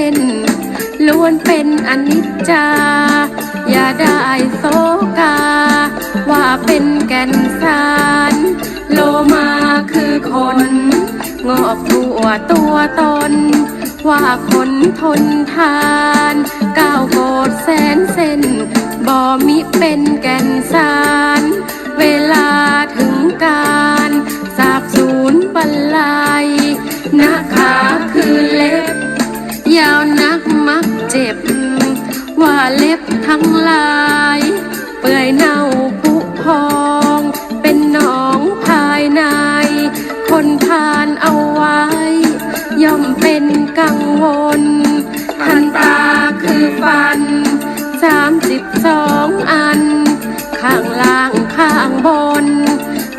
เส้นล้วนเป็นอนิจจา อย่าได้โศกา ว่าเป็นแก่นสาร โลมาคือคน งอกทั่วตัวตน ว่าคนทนทานก้าวโกดแสนเส้นบ่มิเป็นแก่นสาร เวลาถึงการ เล็บทั้งลาย เปื่อยเน่าผุพอง เป็นหนองภายใน คนทานเอาไว้ ย่อมเป็นกังวลทันตาคือฟันสามสิบสองอัน ข้างล่างข้างบน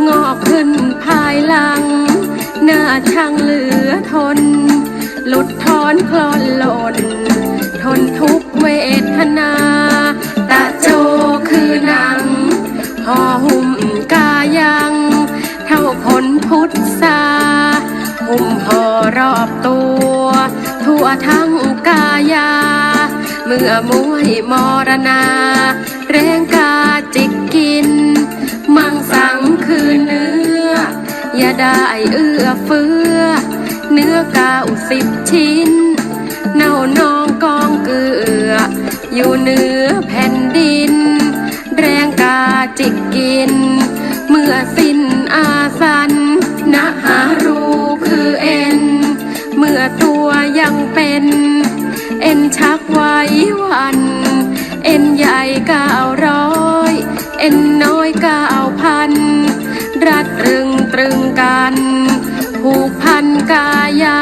งอกขึ้นภายหลัง หน้าช่างเหลือทน หลุดทอนคลอนหล่นทนทุกข์ เวทนาตาโจคือหนังห่อหุ้มกายัง เท่าขนพุทธาหุ้มห่อรอบตัว ทั่วทั้งกายา เมื่อมวยมรณา แรงกาจิกกิน มังสังคือเนื้อ อย่าได้เอื้อเฟื้อ เนื้อเก้าสิบชิ้น เน่านอง กองเกลือ อยู่เหนือแผ่นดิน แรงกาจิกกิน เมื่อสิ้นอาสันนะหารูคือเอ็น เมื่อตัวยังเป็น เอ็นชักไว้วัน เอ็นใหญ่เก้าร้อยเอ็นน้อยเก้าพัน รัดรึงตรึงกัน ผูกพันกายา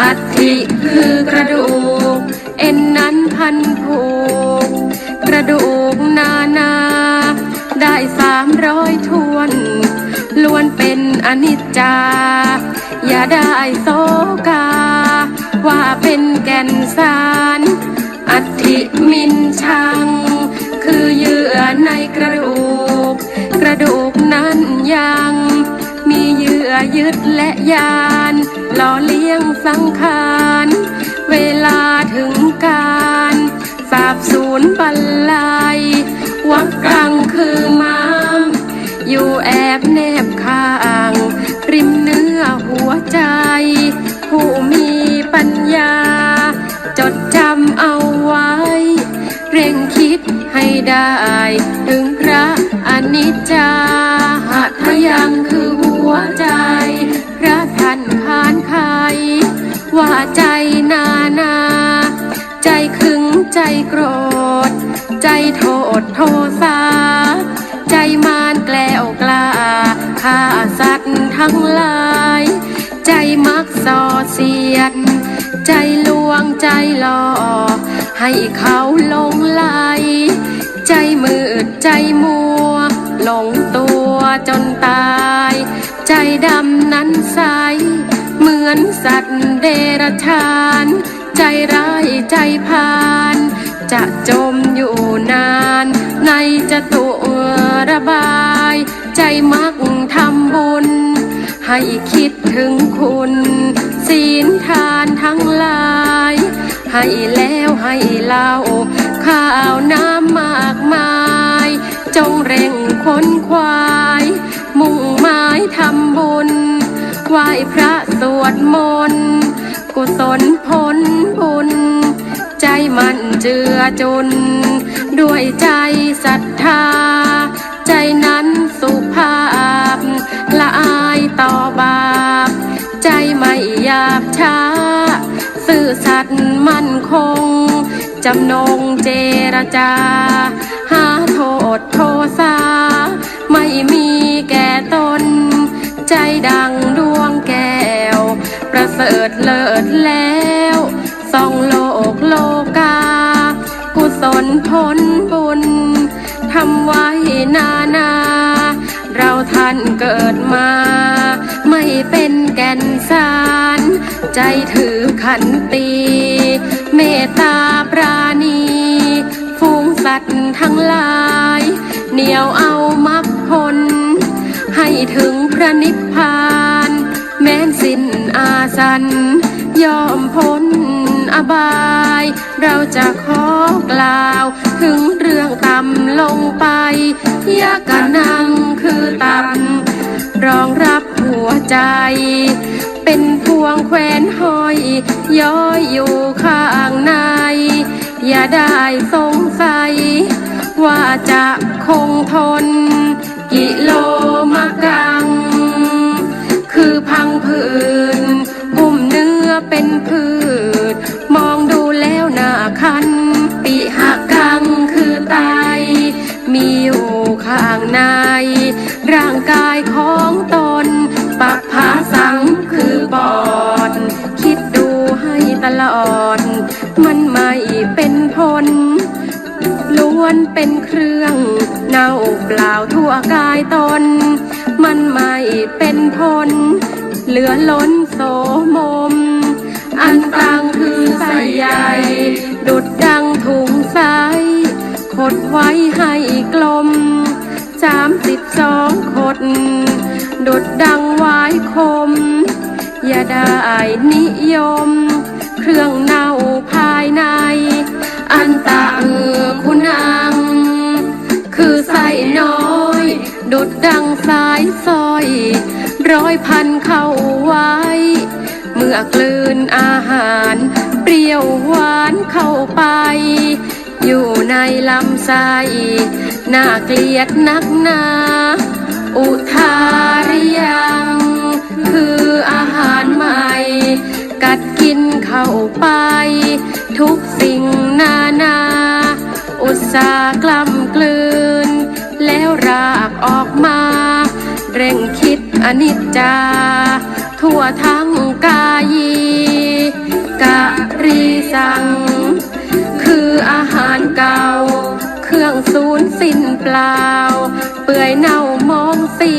อัฐิคือกระดูก พันผูก กระดูกนานา ได้สามร้อยทวน ล้วนเป็นอนิจจา อย่าได้โศกา ว่าเป็นแก่นสารอัฐิมินชัง คือเยื่อในกระดูก กระดูกนั้นยัง มีเยื่อยึดและยานหล่อเลี้ยงสังขาร เวลาถึงการ สาบสูญบรรลัย วักกังคือมามอยู่แอบแนบข้าง ริมเนื้อหัวใจ ผู้มีปัญญา จดจำเอาไว้ เร่งคิดให้ได้ ถึงพระอนิจจา ใจโทษโทสาใจมารแกล้วกล้าฆ่าสัตว์ทั้งหลาย ใจมักส่อเสียด ใจลวงใจหลอกให้เขาหลงไหลใจมืดใจมัว หลงตัวจนตาย ใจดำนั้นใส เหมือนสัตว์เดรัจฉาน ใจร้ายใจพาน จะจมอยู่นาน ในจะตัวระบาย ใจมักทำบุญ ให้คิดถึงคุณ ศีลทานทั้งหลาย ให้แล้วให้เล่า ข้าวน้ำมากมาย จงเร่งค้นควาย มุ่งหมายทำบุญไหว้พระสวดมนต์กุศลผลบุญ ใจมันเจือจุนด้วยใจศรัทธา ใจนั้นสุภาพ ละอายต่อบาป ใจไม่หยาบช้า ซื่อสัตย์มั่นคง จำนงเจรจา หาโทษโทษาไม่มีแก่ตน ใจดังดวงแก้ว ประเสริฐเลิศแล้ว ส่องโลกโลกา กุศลผลบุญทำไว้นานา เราท่านเกิดมา ไม่เป็นแก่นสาร ใจถือขันตี เมตตาปราณี ฟูงสัตว์ทั้งหลาย เหนียวเอามักผล ให้ถึงพระนิพพาน แม้สิ้นอาสันยอมพ้น อบาย เราจะขอกล่าว ถึงเรื่องต่ำลงไปยากกะนังคือต่ำรองรับหัวใจ เป็นพวงแขวนห้อย ย้อยอยู่ข้างใน อย่าได้สงสัย ว่าจะคงทน กิโลมะกัง คือพังผืน หุ้มเนื้อเป็นพืช ข้างใน ร่างกายของตน ปักผาสังคือปอด คิดดูให้ตลอด มันไม่เป็นผลล้วนเป็นเครื่องเน่าเปล่าทั่วกายตน มันไม่เป็นผลเหลือล้นโสม สามสิบสองขดดุดดังไว้คม อย่าได้นิยม เครื่องเน่าภายใน อันตะเออคุณัง คือใส่น้อยดุดดังสายสร้อย ร้อยพันเข้าไว้ เมื่อกลืนอาหาร เปรี้ยวหวานเข้าไป อยู่ในลำไส้ น่าเกลียดนักหนา อุทาริยัง คืออาหารใหม่ กัดกินเข้าไป ทุกสิ่งนานา อุตสาหกล้ำกลืน แล้วรากออกมา เร่งคิดอนิจจา ทั่วทั้งกายีกะรีสัง คืออาหารเก่า รื่องสูญสิ้นเปล่า เปื่อยเน่ามองสี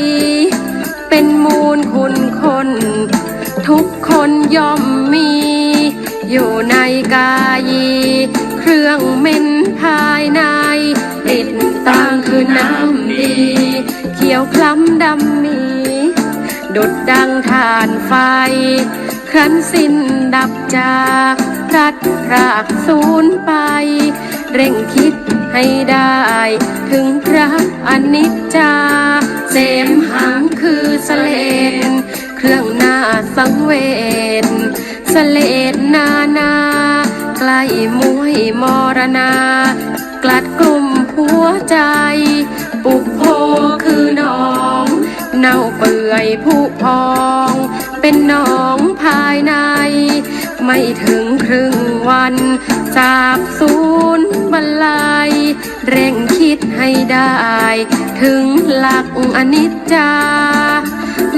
เป็นมูลคุณคน ทุกคนย่อมมี อยู่ในกายี เครื่องเม็นภายใน ติดตั้งคือน้ำดี เขียวคล้ำดำมี ดุดดังทานไฟ ครั้นสิ้นดับจากพลัดรากสูญไป เร่งคิด ให้ได้ ถึงพระอนิจจา เสมหังคือสเลนเครื่องหน้าสังเวชสเลดนานาใกล้มวยมรณา กลัดกลุ่มหัวใจ ปุกโพคือน้อง เน่าเปื่อยผุพอง เป็นหนองภายใน ไม่ถึงครึ่งวัน จากศูนย์บรรลัย เร่งคิดให้ได้ ถึงหลักอนิจจา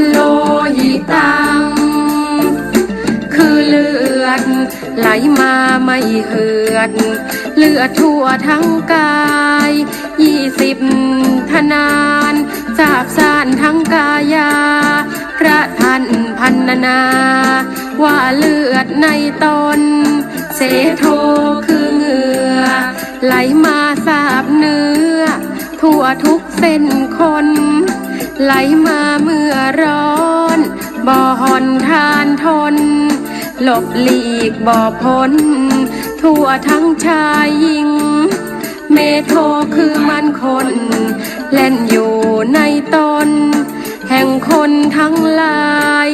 โลหิตัง คือเลือด ไหลมาไม่เหือด เลือดทั่วทั้งกาย ยี่สิบทนานสาบสานทั้งกายา พระท่านพันนา ว่าเลือดในตน เสโทคือเหงื่อ ไหลมาสาบเนื้อ ทั่วทุกเส้นคน ไหลมาเมื่อร้อนบ่หอนทานทน หลบหลีกบ่พ้น ทั่วทั้งชายหญิง เมโทคือมันคน เล่นอยู่ในตน แห่งคนทั้งหลาย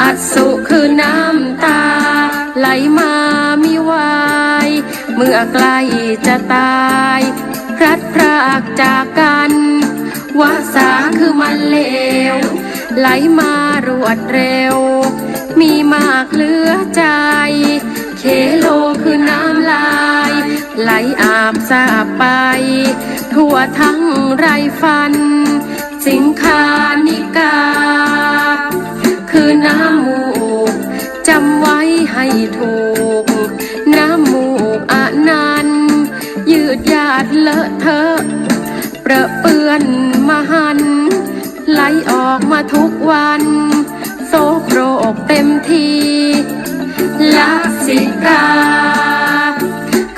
อัสุคือน้ำตา ไหลมามิวาย เมื่อใกล้จะตาย พลัดพรากจากกันวาสาคือมันเลว ไหลมารวดเร็ว มีมากเหลือใจ เคโลคือน้ำลาย ไหลอาบสาบไป ทั่วทั้งไรฟัน สิงคานิกา นมหัน ไหลออกมาทุกวัน โซโครกเต็มทีลักสิกา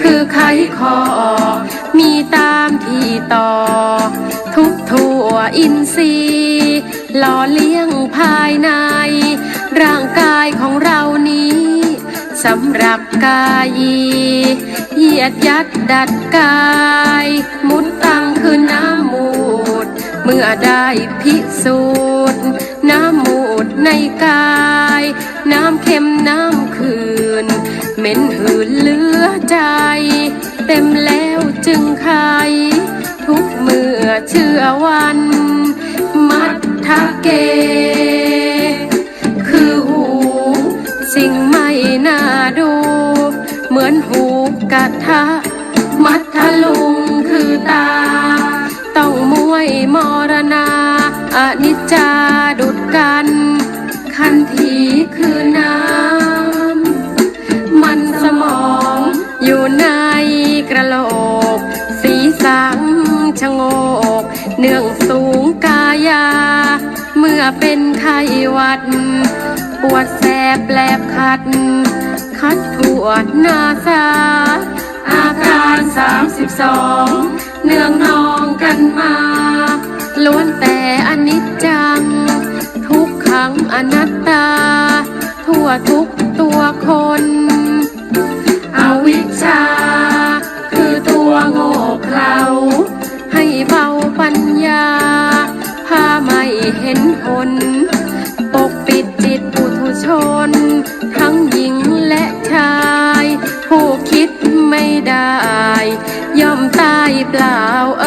คือไขคอมีตามที่ต่อ ทุกทั่วอินทรีย์หล่อเลี้ยงภายใน ร่างกายของเรานี้สำหรับกายีเหยียดยัดดัดกาย มุดตังคือน้ำ เมื่อได้พิสูจน์น้ำมูดในกาย น้ำเค็มน้ำคืน เหม็นหืนเลือใจ เต็มแล้วจึงไขทุกเมื่อเชื่อวัน มัทธเก คือหู สิ่งไม่น่าดู เหมือนหูกระทะมัทะลุ ปวดแสบแปลบคัด คัดปวดหน้าซ้าอาการ 32 เนืองนองกันมา ล้วนแต่อนิจจัง ทุกขังอนัตตา ทั่วทุกตัวคน อวิชชา คือตัวโง่เขลาให้เบาปัญญา พาไม่เห็นผล Now.